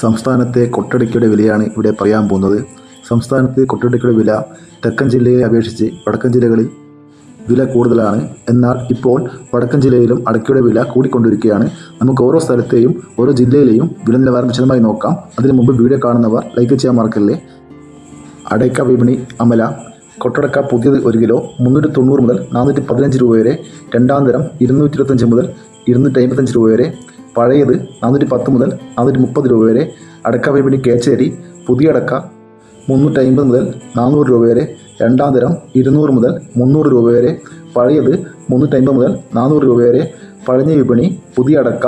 സംസ്ഥാനത്തെ കൊട്ടടിക്കയുടെ വിലയാണ് ഇവിടെ പറയാൻ പോകുന്നത്. സംസ്ഥാനത്ത് കൊട്ടടിക്കയുടെ വില തെക്കൻ ജില്ലയെ അപേക്ഷിച്ച് വടക്കൻ ജില്ലകളിൽ വില കൂടുതലാണ്. എന്നാൽ ഇപ്പോൾ വടക്കൻ ജില്ലയിലും അടയ്ക്കയുടെ വില കൂടിക്കൊണ്ടിരിക്കുകയാണ്. നമുക്ക് ഓരോ സ്ഥലത്തെയും ഓരോ ജില്ലയിലെയും വില നിലവാരം വിശദമായി നോക്കാം. അതിനു മുമ്പ് വീഡിയോ കാണുന്നവർ ലൈക്ക് ചെയ്യാൻ മറക്കല്ലേ? അടയ്ക്ക വിപണി അമല. കൊട്ടടക്ക പുതിയത് ഒരു കിലോ മുന്നൂറ്റി തൊണ്ണൂറ് മുതൽ നാനൂറ്റി പതിനഞ്ച് രൂപ വരെ. രണ്ടാം തരം ഇരുന്നൂറ്റി ഇരുപത്തഞ്ച് മുതൽ ഇരുന്നൂറ്റി അമ്പത്തഞ്ച് രൂപ വരെ. പഴയത് നാനൂറ്റി പത്ത് മുതൽ നാനൂറ്റി മുപ്പത് രൂപ വരെ അടക്ക വിപണി കേച്ചേരി പുതിയ അടക്ക മുന്നൂറ്റി അമ്പത് മുതൽ നാനൂറ് രൂപ വരെ രണ്ടാം തരം ഇരുന്നൂറ് മുതൽ മുന്നൂറ് രൂപ വരെ പഴയത് മുന്നൂറ്റി അമ്പത് മുതൽ നാനൂറ് രൂപ വരെ പഴഞ്ഞ വിപണി പുതിയ അടക്ക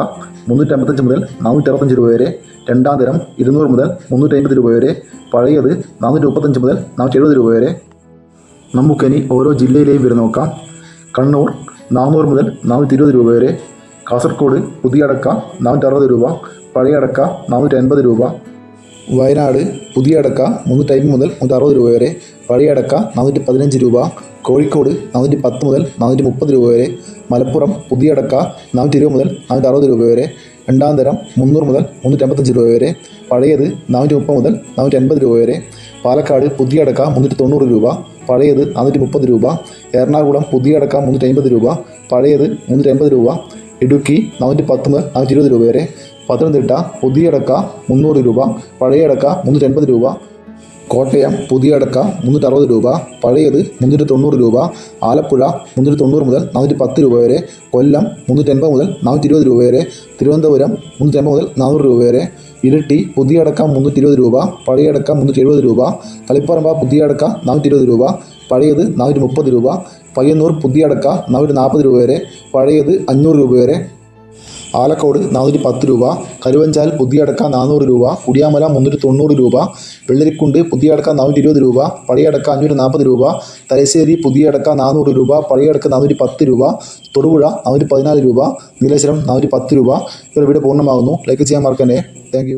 മുന്നൂറ്റി അമ്പത്തഞ്ച് മുതൽ നാനൂറ്റി അറുപത്തഞ്ച് രൂപ വരെ രണ്ടാം തരം ഇരുന്നൂറ് മുതൽ മുന്നൂറ്റി അമ്പത് രൂപ വരെ പഴയത് നാനൂറ്റി മുപ്പത്തഞ്ച് മുതൽ നാനൂറ്റി എഴുപത് രൂപ വരെ. നമുക്കിനി ഓരോ ജില്ലയിലെയും വില നോക്കാം. കണ്ണൂർ നാനൂറ് മുതൽ നാനൂറ്റി ഇരുപത് രൂപ വരെ കാസർഗോഡ് പുതിയ അടക്ക നാനൂറ്റി അറുപത് രൂപ പഴയ അടക്ക നാനൂറ്റി അൻപത് രൂപ വയനാട് പുതിയ അടക്ക മുന്നൂറ്റി മുതൽ മുന്നൂറ്റി രൂപ വരെ പഴയ അടക്ക നാനൂറ്റി പതിനഞ്ച് രൂപ കോഴിക്കോട് നാനൂറ്റി പത്ത് മുതൽ നാനൂറ്റി മുപ്പത് രൂപ വരെ മലപ്പുറം പുതിയ അടക്ക നാനൂറ്റി ഇരുപത് മുതൽ നാനൂറ്റി അറുപത് രൂപ വരെ രണ്ടാം തരം മുന്നൂറ് മുതൽ മുന്നൂറ്റി അമ്പത്തഞ്ച് രൂപ വരെ പഴയത് നാനൂറ്റി മുപ്പത് മുതൽ നാനൂറ്റി അൻപത് രൂപ വരെ പാലക്കാട് പുതിയ അടക്ക മുന്നൂറ്റി തൊണ്ണൂറ് രൂപ പഴയത് നാനൂറ്റി മുപ്പത് രൂപ എറണാകുളം പുതിയ അടക്ക മുന്നൂറ്റി അമ്പത് രൂപ പഴയത് മുന്നൂറ്റി അമ്പത് രൂപ ഇടുക്കി നാനൂറ്റി പത്ത് മുതൽ നാനൂറ്റി ഇരുപത് രൂപ വരെ. പത്തനംതിട്ട പുതിയടക്ക മുന്നൂറ് രൂപ. പഴയടക്ക മുന്നൂറ്റി അൻപത് രൂപ. കോട്ടയം പുതിയടക്ക മുന്നൂറ്റി അറുപത് രൂപ. പഴയത് മുന്നൂറ്റി തൊണ്ണൂറ് രൂപ. ആലപ്പുഴ മുന്നൂറ്റി തൊണ്ണൂറ് മുതൽ നാനൂറ്റി പത്ത് രൂപ വരെ. കൊല്ലം മുന്നൂറ്റി എൺപത് മുതൽ നാനൂറ്റി ഇരുപത് രൂപ വരെ. തിരുവനന്തപുരം മുന്നൂറ്റി അമ്പത് മുതൽ നാനൂറ് രൂപ വരെ. ഇരിട്ടി പുതിയടക്ക മുന്നൂറ്റി ഇരുപത് രൂപ. പഴയടക്ക മുന്നൂറ്റി എഴുപത് രൂപ. തളിപ്പറമ്പ പുതിയടക്ക നാനൂറ്റി ഇരുപത് രൂപ. പഴയത് നാനൂറ്റി മുപ്പത് രൂപ പയ്യന്നൂർ പുതിയടക്ക നാനൂറ്റി നാൽപ്പത് രൂപ വരെ പഴയത് അഞ്ഞൂറ് രൂപ വരെ. ആലക്കോട് നാനൂറ്റി പത്ത് രൂപ കരുവഞ്ചാൽ പുതിയ അടക്ക നാനൂറ് രൂപ കുടിയാമല മുന്നൂറ്റി തൊണ്ണൂറ് രൂപ വെള്ളരിക്കുണ്ട് പുതിയ അടക്ക നാനൂറ്റി ഇരുപത് രൂപ പഴയ അടക്ക അഞ്ഞൂറ്റി നാൽപ്പത് രൂപ തലശ്ശേരി പുതിയ അടക്ക നാനൂറ് രൂപ പഴയ അടക്ക നാനൂറ്റി പത്ത് രൂപ തൊടുപുഴ നാനൂറ്റി പതിനാല് രൂപ നീലേശ്വരം നാനൂറ്റി പത്ത് രൂപ. ഇവരുടെ വീഡിയോ പൂർണമാകുന്നു. ലൈക്ക് ചെയ്യാൻ മറക്കണ്ടേ താങ്ക്